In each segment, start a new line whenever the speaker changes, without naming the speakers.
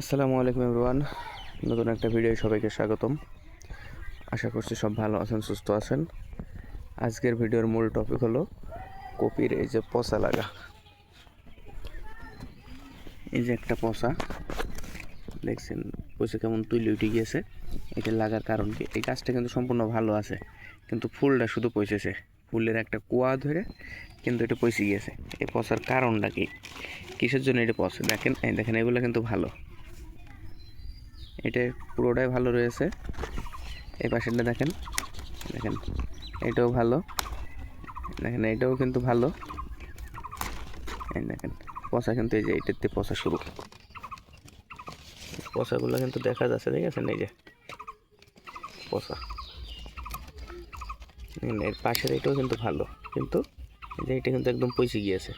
আসসালামু আলাইকুম এভরিওয়ান। নতুন একটা ভিডিও সবাইকে স্বাগতম। আশা করছি সব ভালো আছেন, সুস্থ আছেন। আজকের ভিডিওর মূল টপিক হলো কপির এই যে পচা লাগা। এই যে একটা পচা, দেখছেন পয়সা কেমন তুলে উঠে গিয়েছে। এটা লাগার কারণ কি? এই গাছটা কিন্তু সম্পূর্ণ ভালো আছে, কিন্তু ফুলটা শুধু পচেছে। ফুলের একটা কুয়া ধরে কিন্তু এটা পচে গিয়েছে। এই পচার কারণটা কি? কিসের জন্য এটা পচে? দেখেন দেখেন, এগুলো কিন্তু ভালো। এটা পুরোটাই ভালো রয়েছে। এই পাশেরটা দেখেন দেখেন, এটাও ভালো, দেখেন, এটাও কিন্তু ভালো। দেখেন, পচা কিন্তু এই যে এটাতে পচা শুরু। পচাগুলো কিন্তু দেখা যাচ্ছে, ঠিক আছে, এই যে, পচা। এর পাশের এটাও কিন্তু ভালো, কিন্তু যে এটা কিন্তু একদম পচে গিয়েছে।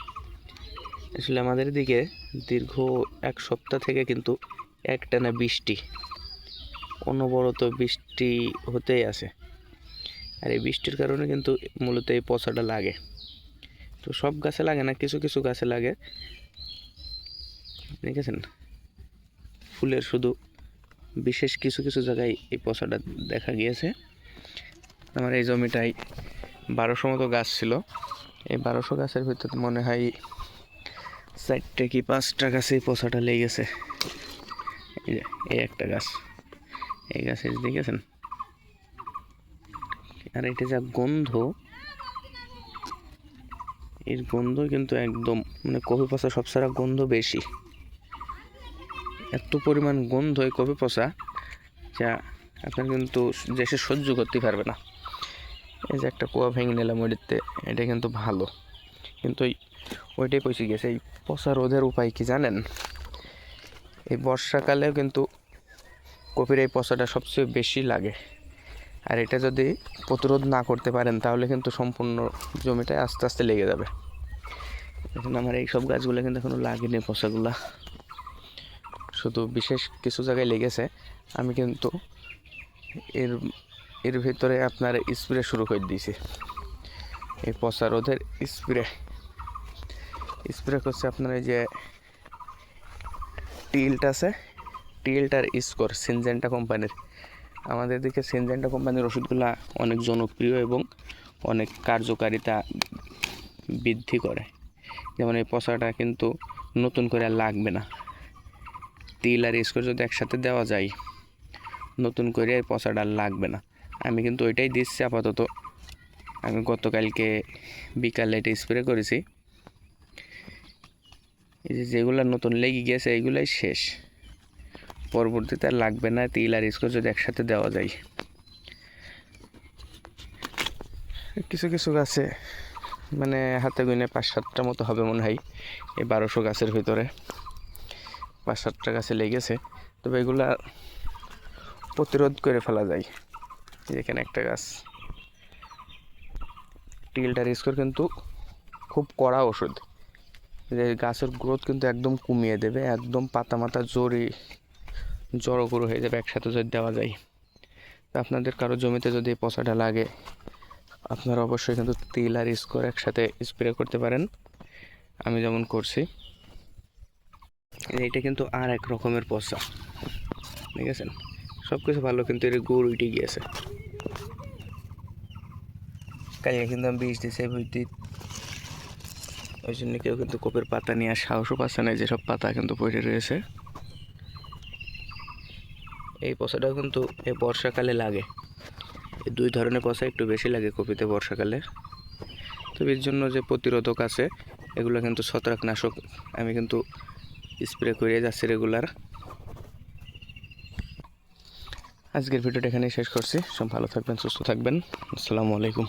আসলে আমাদের দিকে দীর্ঘ এক সপ্তাহ থেকে কিন্তু একটানা বৃষ্টি, অনবরত বৃষ্টি হতেই আছে আর এই বৃষ্টির কারণে কিন্তু মূলত এই পচাটা লাগে। তো সব গাছে লাগে না, কিছু কিছু গাছে লাগে। দেখেছেন? ফুলের শুধু বিশেষ কিছু কিছু জায়গায় এই পচাটা দেখা গিয়েছে। আমার এই জমিটায় বারোশো মতো গাছ ছিল। এই বারোশো গাছের ভিতরে মনে হয় চারটে কি পাঁচটা গাছে এই পচাটা লেগেছে। এই একটা গাছ। এই গাছে দেখেছেন আর এটা যা গন্ধ, এর গন্ধ কিন্তু একদম মানে কফি পচা সব সারা গন্ধ বেশি। এত পরিমাণ গন্ধ এই কফি পচা, যা আপনার কিন্তু দেশে সহ্য করতে পারবে না। এই যে একটা কুয়া ভেঙে নিলাম ওইটাতে, এটা কিন্তু ভালো। কিন্তু ওই ওইটাই পচে গেছে। এই পচা রোধের উপায় কি জানেন? এই বর্ষাকালেও কিন্তু কপির এই পচাটা সবচেয়ে বেশি লাগে। আর এটা যদি প্রতিরোধ না করতে পারেন, তাহলে কিন্তু সম্পূর্ণ জমিটায় আস্তে আস্তে লেগে যাবে। এখন আমার এই সব গাছগুলো কিন্তু এখনও লাগেনি পচাগুলা। শুধু বিশেষ কিছু জায়গায় লেগেছে। আমি কিন্তু এর এর ভিতরে আপনার স্প্রে শুরু করে দিয়েছি। এই পচা রোধের স্প্রে। স্প্রে করছে আপনার এই যে টিল্ট আছে। টিল্টার স্কোর সিনজেন্টা কোম্পানির। আমাদের দিকে সিনজেন্টা কোম্পানির ওষুধগুলো অনেক জনপ্রিয় এবং অনেক কার্যকারিতা বৃদ্ধি করে। যেমন এই পচাটা কিন্তু নতুন করে আর লাগবে না। তিল আর স্কোর যদি একসাথে দেওয়া যায়, নতুন করে এই পচাটা লাগবে না। আমি কিন্তু ওইটাই দিচ্ছি আপাতত। আমি গতকালকে বিকালে এটা স্প্রে করেছি। এই যে যেগুলো নতুন লেগে গেছে এইগুলাই শেষ। পরবর্তীতে আর লাগবে না, তিল আর স্কোর যদি একসাথে দেওয়া যায়। কিছু কিছু গাছে মানে হাতে গুনে পাঁচ সাতটা মতো হবে মনে হয়, এই বারোশো গাছের ভিতরে। পাঁচ সাতটা গাছে লেগেছে, তবে এগুলা প্রতিরোধ করে ফেলা যায়। এখানে একটা গাছ। টিলটার স্কোর কিন্তু খুব কড়া ওষুধ। গাছের গ্রোথ কিন্তু একদম কমিয়ে দেবে, একদম পাতা মাতা জড়ি জড়ো গুঁড়ো হয়ে যাবে একসাথে যদি দেওয়া যায়। তা আপনাদের কারও জমিতে যদি পচাটা লাগে, আপনারা অবশ্যই কিন্তু তিল আর স্কোর একসাথে স্প্রে করতে পারেন। আমি যেমন করছি। এইটা কিন্তু আর এক রকমের পচা। ঠিক আছে? সব কিছু ভালো কিন্তু এর গুড় উঠে গিয়েছে। কালকে কিন্তু আমি বীজ দিয়েছি ওই জন্য কেউ কিন্তু কোপের পাতা নিয়ে আর সাহসও পাচ্ছে না যেসব পাতা কিন্তু পড়ে রয়েছে। এই পচাটাও কিন্তু এই বর্ষাকালে লাগে। এই দুই ধরনের পচা একটু বেশি লাগে কপিতে বর্ষাকালে। তো এর জন্য যে প্রতিরোধক আছে, এগুলো কিন্তু ছত্রাকনাশক, আমি কিন্তু স্প্রে করে যাচ্ছি রেগুলার। আজকের ভিডিওটা এখানেই শেষ করছি। সব ভালো থাকবেন, সুস্থ থাকবেন। আসসালামু আলাইকুম।